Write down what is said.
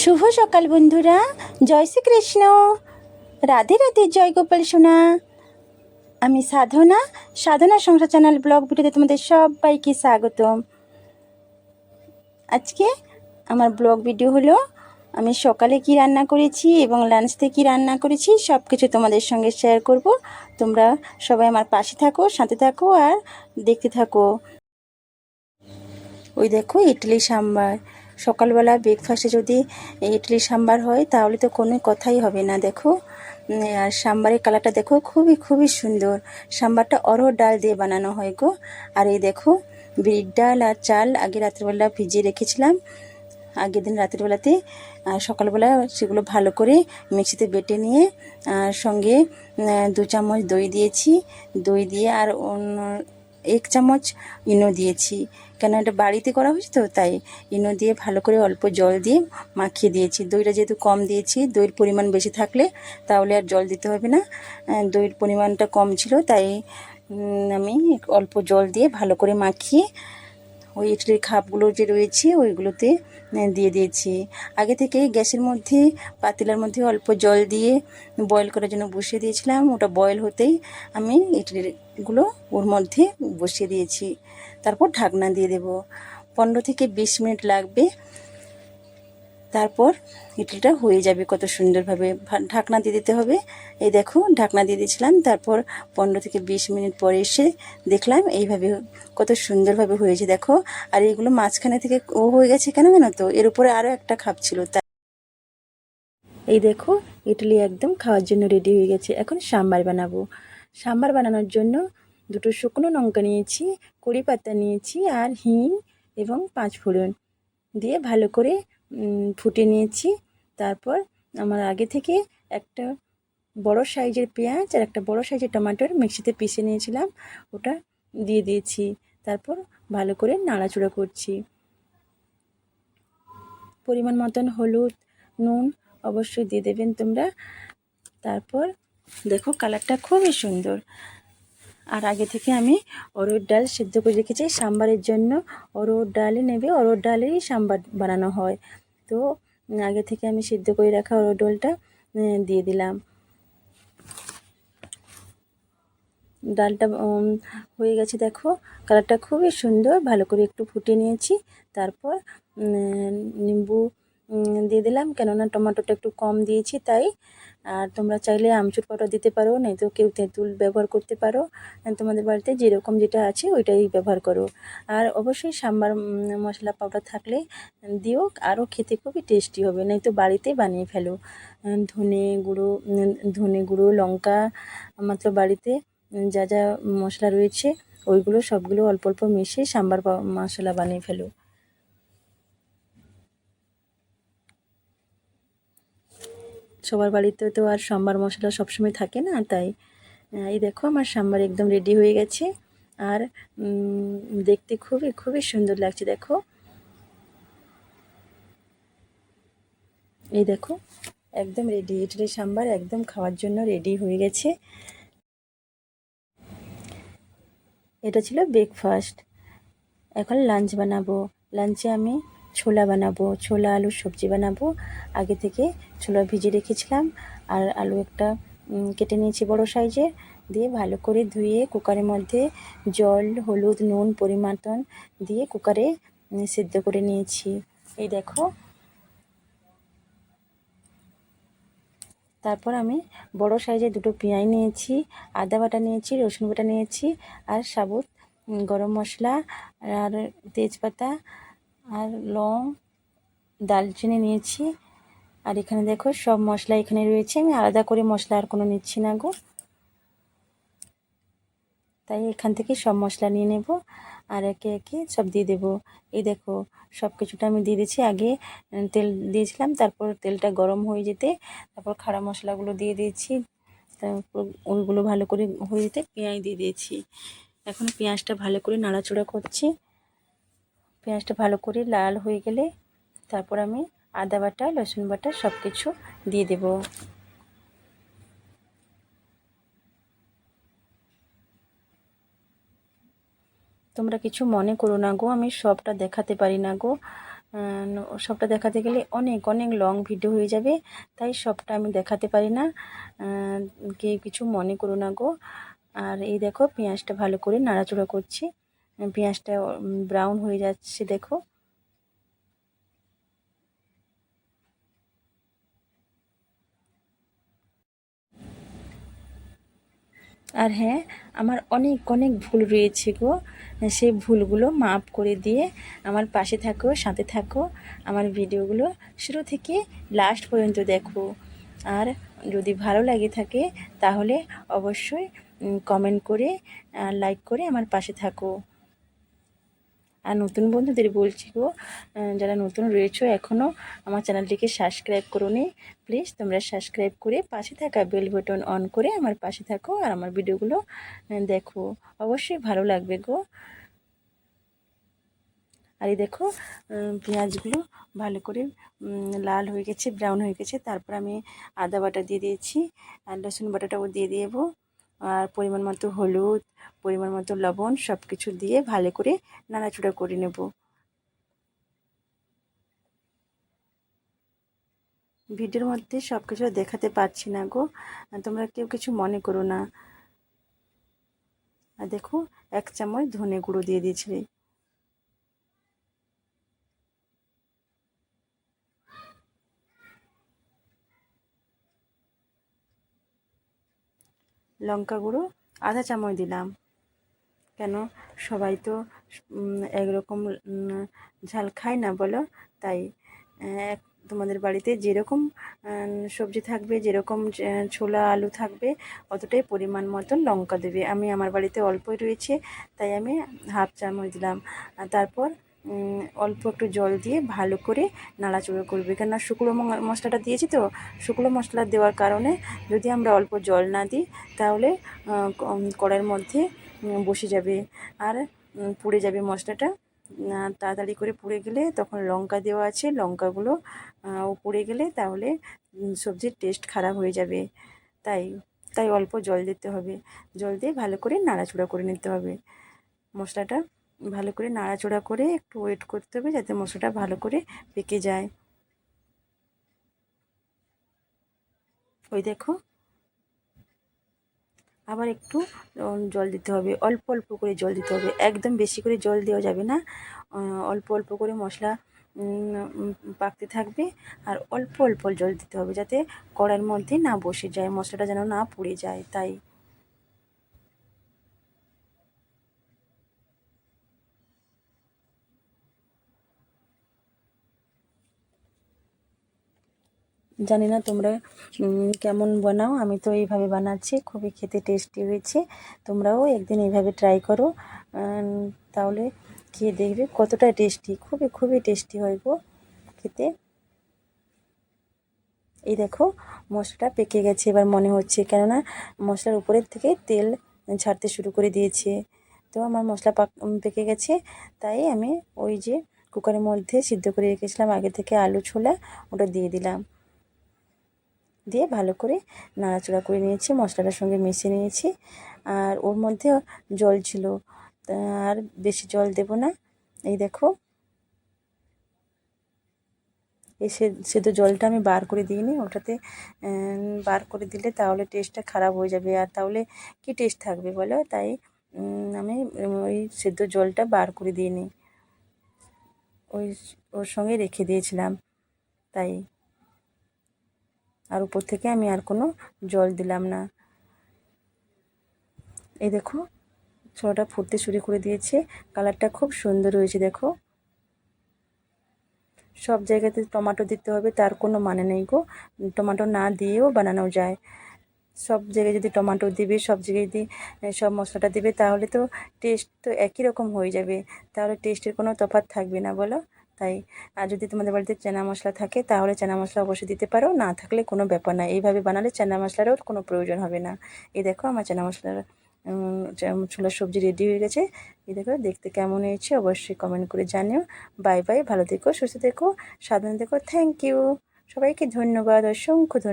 শুভ সকাল বন্ধুরা। জয় শ্রীকৃষ্ণ। রাধে রাধে, জয় গোপাল সোনা। আমি সাধনা। সাধনা সংসার চ্যানেল ব্লগ ভিডিওতে তোমাদের সবাইকে স্বাগতম। আজকে আমার ব্লগ ভিডিও হলো, আমি সকালে কি রান্না করেছি এবং লাঞ্চতে কি রান্না করেছি সব কিছু তোমাদের সঙ্গে শেয়ার করব। তোমরা সবাই আমার পাশে থাকো, সাথে থাকো আর দেখতে থাকো। ওই দেখো, ইডলি, সাম্বার। সকালবেলা ব্রেকফাস্টে যদি ইডলি সাম্বার হয়, তাহলে তো কোনো কথাই হবে না, দেখো। আর সাম্বারের কালারটা দেখো, খুবই খুবই সুন্দর। সাম্বারটা অরহর ডাল দিয়ে বানানো হয় গো। আর এই দেখো বিড়ির ডাল আর চাল আগে রাত্রিবেলা ভিজিয়ে রেখেছিলাম। আগের দিন রাতের বেলাতে আর সকালবেলা সেগুলো ভালো করে মিক্সিতে বেটে নিয়ে সঙ্গে দু চামচ দই দিয়েছি। দই দিয়ে আর অন্য এক চামচ ইনো দিয়েছি। কেন এটা বাড়িতে করা হয়েছে তো, তাই ইনো দিয়ে ভালো করে অল্প জল দিয়ে মাখিয়ে দিয়েছি। দইটা যেহেতু কম দিয়েছি, দইয়ের পরিমাণ বেশি থাকলে তাহলে আর জল দিতে হবে না। দইয়ের পরিমাণটা কম ছিল, তাই আমি অল্প জল দিয়ে ভালো করে মাখিয়ে ওই ইডলির খাপগুলো যে রয়েছে, ওইগুলোতে দিয়ে দিয়েছি। আগে থেকে গ্যাসের মধ্যে, পাতিলার মধ্যে অল্প জল দিয়ে বয়েল করার জন্য বসিয়ে দিয়েছিলাম। ওটা বয়েল হতেই আমি ইডলিগুলো ওর মধ্যে বসিয়ে দিয়েছি। তারপর ঢাকনা দিয়ে দেব। পনেরো থেকে বিশ মিনিট লাগবে। তারপর ইডলিটা হয়ে যাবে কত সুন্দরভাবে। ঢাকনা দিয়ে দিতে হবে। এই দেখো, ঢাকনা দিয়ে দিয়েছিলাম। তারপর পনেরো থেকে বিশ মিনিট পরে এসে দেখলাম এইভাবে কত সুন্দরভাবে হয়েছে, দেখো। আর এগুলো মাঝখানে থেকে ও হয়ে গেছে কেন জানো তো? এর উপরে আরও একটা খাপ ছিল। তাই এই দেখো, ইডলি একদম খাওয়ার জন্য রেডি হয়ে গেছে। এখন সাম্বার বানাবো। সাম্বার বানানোর জন্য দুটো শুকনো লঙ্কা নিয়েছি, কড়ি পাতা নিয়েছি, আর হিং এবং পাঁচ ফোড়ন দিয়ে ভালো করে ফুটে নিয়েছি। তারপর আমার আগে থেকে একটা বড় সাইজের পেঁয়াজ আর একটা বড় সাইজের টমাটোর মিক্সিতে পিষে নিয়েছিলাম। ওটা দিয়ে দিয়েছি। তারপর ভালো করে নাড়াচুড়া করছি। পরিমাণ মতন হলুদ, নুন অবশ্যই দিয়ে দেবেন তোমরা। তারপর দেখো কালারটা খুবই সুন্দর। আর আগে থেকে আমি অরহর ডাল সেদ্ধ করে রেখেছি। সাম্বারের জন্য অরহর ডালে নেবে। অরহর ডালেই সাম্বার বানানো হয়। তো আগে থেকে আমি সিদ্ধ করে রাখা ডালটা দিয়ে দিলাম। ডালটা হয়ে গেছে দেখো, কালারটা খুবই সুন্দর। ভালো করে একটু ফুটিয়ে নিয়েছি। তারপর নিম্বু দিয়ে দিলাম। কেননা টমেটোটা একটু কম দিয়েছি তাই। আর তোমরা চাইলে আমচুর পাউডার দিতে পারো, নয়তো কেউ তেঁতুল ব্যবহার করতে পারো। তোমাদের বাড়িতে যেরকম যেটা আছে ওইটাই ব্যবহার করো। আর অবশ্যই সাম্বার মশলা পাউডার থাকলে দিও, আরও খেতে খুবই টেস্টি হবে, নয়তো বাড়িতে বানিয়ে ফেলো। ধনে গুঁড়ো ধনে গুঁড়ো, লঙ্কা, মাত্র বাড়িতে যা যা মশলা রয়েছে, ওইগুলো সবগুলো অল্প অল্প মিশিয়ে সাম্বার মশলা বানিয়ে ফেলো। সবার বাড়িতে তো আর সাম্বার মশলা সবসময় থাকে না, তাই এই দেখো আমার সাম্বার একদম রেডি হয়ে গেছে। আর দেখতে খুবই খুবই সুন্দর লাগছে, দেখো। এই দেখো, একদম রেডি ইডলি সাম্বার একদম খাওয়ার জন্য রেডি হয়ে গেছে। এটা ছিল ব্রেকফাস্ট এখন লাঞ্চ বানাবো। লাঞ্চে আমি ছোলা বানাবো, ছোলা আলুর সবজি বানাবো। আগে থেকে ছোলা ভিজিয়ে রেখেছিলাম আর আলু একটা কেটে নিয়েছি বড় সাইজে। দিয়ে ভালো করে ধুয়ে কুকারের মধ্যে জল, হলুদ, নুন পরিমাতন দিয়ে কুকারে সেদ্ধ করে নিয়েছি। এই দেখো। তারপর আমি বড় সাইজে দুটো পেঁয়াজ নিয়েছি, আদা বাটা নিয়েছি, রসুন বাটা নিয়েছি আর সাবুত গরম মশলা আর তেজপাতা আর লং দালচিনি নিয়েছি। আর এখানে দেখো সব মশলা এখানে রয়েছে। আমি আলাদা করে মশলা আর কোনো নিচ্ছি না গো। তাই এখান থেকে সব মশলা নিয়ে নেব। আর একে একে সব দিয়ে দেবো। এই দেখো সব কিছুটা আমি দিয়ে দিচ্ছি আগে তেল দিয়েছিলাম। তারপর তেলটা গরম হয়ে যেতে, তারপর খাড়া মশলাগুলো দিয়ে দিয়েছি। তারপর ওইগুলো ভালো করে হয়ে যেতে পেঁয়াজ দিয়ে দিয়েছি। এখন পেঁয়াজটা ভালো করে নাড়াচড়া করছি। পেঁয়াজটা ভালো করে লাল হয়ে গেলে তারপর আমি আদা বাটা, রসুন বাটা সব কিছু দিয়ে দেবো। তোমরা কিছু মনে করো না গো, আমি সবটা দেখাতে পারি না গো। সবটা দেখাতে গেলে অনেক অনেক লং ভিডিও হয়ে যাবে, তাই সবটা আমি দেখাতে পারি না। কেউ কিছু মনে করো না গো। আর এই দেখো, পেঁয়াজটা ভালো করে নাড়াচড়া করছি। পেঁয়াজটা ব্রাউন হয়ে যাচ্ছে, দেখো। আর হ্যাঁ আমার অনেক অনেক ভুল রয়েছে গো। সেই ভুলগুলো মাপ করে দিয়ে আমার পাশে থাকো, সাথে থাকো। আমার ভিডিওগুলো শুরু থেকে লাস্ট পর্যন্ত দেখো। আর যদি ভালো লাগে থাকে, তাহলে অবশ্যই কমেন্ট করে লাইক করে আমার পাশে থাকো। আর নতুন বন্ধুদের বলছি গো যারা নতুন রয়েছো এখনও আমার চ্যানেলটিকে সাবস্ক্রাইব করো নি প্লিজ তোমরা সাবস্ক্রাইব করে পাশে থাকা বেল বাটন অন করে আমার পাশে থাকো আর আমার ভিডিওগুলো দেখো। অবশ্যই ভালো লাগবে গো। আর এই দেখো পেঁয়াজগুলো ভালো করে লাল হয়ে গেছে ব্রাউন হয়ে গেছে, তারপর আমি আদা বাটা দিয়ে দিয়েছি, আর রসুন বাটাটাও দিয়ে দেবো। আর পরিমাণ মতো হলুদ, পরিমাণ মতো লবণ সব কিছু দিয়ে ভালো করে নাড়াচুড়া করে নেব। ভিডিওর মধ্যে সব কিছু দেখাতে পারছি না গো। তোমরা কেউ কিছু মনে করো না। আর দেখো, এক চামচ ধনে গুঁড়ো দিয়ে দিয়েছিলে লঙ্কা গুঁড়ো, আধা চামচ দিলাম। কেন? সবাই তো একরকম ঝাল খায় না বলো? তাই তোমাদের বাড়িতে যেরকম সবজি থাকবে, যেরকম ছোলা, আলু থাকবে, অতটাই পরিমাণ মতন লঙ্কা দেবে। আমি আমার বাড়িতে অল্পই রয়েছে, তাই আমি হাফ চামচ দিলাম। তারপর অল্প একটু জল দিয়ে ভালো করে নাড়াচড়া করবে। কেননা শুকনো মশলাটা দিয়েছি তো, শুকনো মশলা দেওয়ার কারণে যদি আমরা অল্প জল না দিই, তাহলে কড়াইয়ের মধ্যে বসে যাবে আর পুড়ে যাবে মশলাটা। তাড়াতাড়ি করে পুড়ে গেলে তখন লঙ্কা দেওয়া আছে, লঙ্কাগুলো পুড়ে গেলে তাহলে সবজির টেস্ট খারাপ হয়ে যাবে। তাই তাই অল্প জল দিতে হবে। জল দিয়ে ভালো করে নাড়াচড়া করে নিতে হবে মশলাটা। ভালো করে নাড়াচড়া করে একটু ওয়েট করতে হবে যাতে মশলাটা ভালো করে পেকে যায়। ওই দেখো। আবার একটু জল দিতে হবে, অল্প অল্প করে জল দিতে হবে, একদম বেশি করে জল দেওয়া যাবে না। অল্প অল্প করে মশলা পাকতে থাকবে আর অল্প অল্প জল দিতে হবে যাতে কড়ার মধ্যে না বসে যায়, মশলাটা যেন না পুড়ে যায়, তাই। জানি না তোমরা কেমন বানাও। আমি তো এইভাবে বানাচ্ছি, খুবই খেতে টেস্টি হয়েছে। তোমরাও একদিন এইভাবে ট্রাই করো। তাহলে খেয়ে দেখবে কতটা টেস্টি খুবই খুবই টেস্টি হয় গো খেতে। এই দেখো, মশলাটা পেকে গেছে এবার মনে হচ্ছে। কেননা মশলার উপরের থেকে তেল ছাড়তে শুরু করে দিয়েছে। তো আমার মশলা পাক পেকে গেছে। তাই আমি ওই যে কুকারের মধ্যে সিদ্ধ করে রেখেছিলাম। আগে থেকে আলু ছোলা ওটা দিয়ে দিলাম। দিয়ে ভালো করে নাড়াচড়া করে নিয়েছি, মশলাটার সঙ্গে মিশিয়ে নিয়েছি। আর ওর মধ্যে জল ছিল আর বেশি জল দেব না। এই দেখো। এই সেদ্ধ জলটা আমি বার করে দিইনি, ওটাতে বার করে দিলে তাহলে টেস্টটা খারাপ হয়ে যাবে। আর তাহলে কি টেস্ট থাকবে বলো? তাই আমি ওই সেদ্ধ জলটা বার করে দিইনি। ওই, ওর সঙ্গে রেখে দিয়েছিলাম। তাই। আর উপর থেকে আমি আর কোনো জল দিলাম না। এই দেখো, ছোলাটা ফুটতে শুরু করে দিয়েছে। কালারটা খুব সুন্দর হয়েছে, দেখো। সব জায়গাতে টমাটো দিতে হবে, তার কোনো মানে নেই গো। টমাটো না দিয়েও বানানো যায়। সব জায়গায় যদি টমাটো দিবে, সব জায়গায় যদি সব মশলাটা দিবে, তাহলে তো টেস্ট তো একই রকম হয়ে যাবে। তাহলে টেস্টের কোনো তফাৎ থাকবে না, বলো? তাই, আর যদি তোমাদের বাড়িতে চানা মশলা থাকে, তাহলে চানা মশলা অবশ্যই দিতে পারো। না থাকলে কোনো ব্যাপার না। এইভাবে বানালে চানা মশলারও কোনো প্রয়োজন হবে না। এই দেখো আমার চানা মশলার ছোলার সবজি রেডি হয়ে গেছে। এই দেখো, দেখতে কেমন হয়েছে অবশ্যই কমেন্ট করে জানিও। বাই বাই ভালো থেকো, সুস্থ থেকো, সাবধানে থেকো। থ্যাংক ইউ সবাইকে ধন্যবাদ, অসংখ্য ধন্যবাদ।